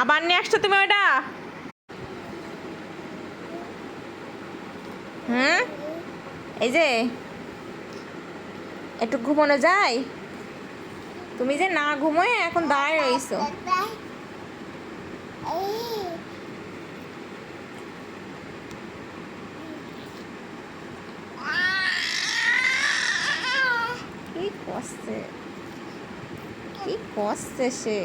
আবার নিয়ে আসছো তুমি ওটা হুম? এই যে, একটু ঘুমানো যায়? তুমি যে না ঘুমোয় এখন দাঁড়ায় রইছো। কি কি করছে সে।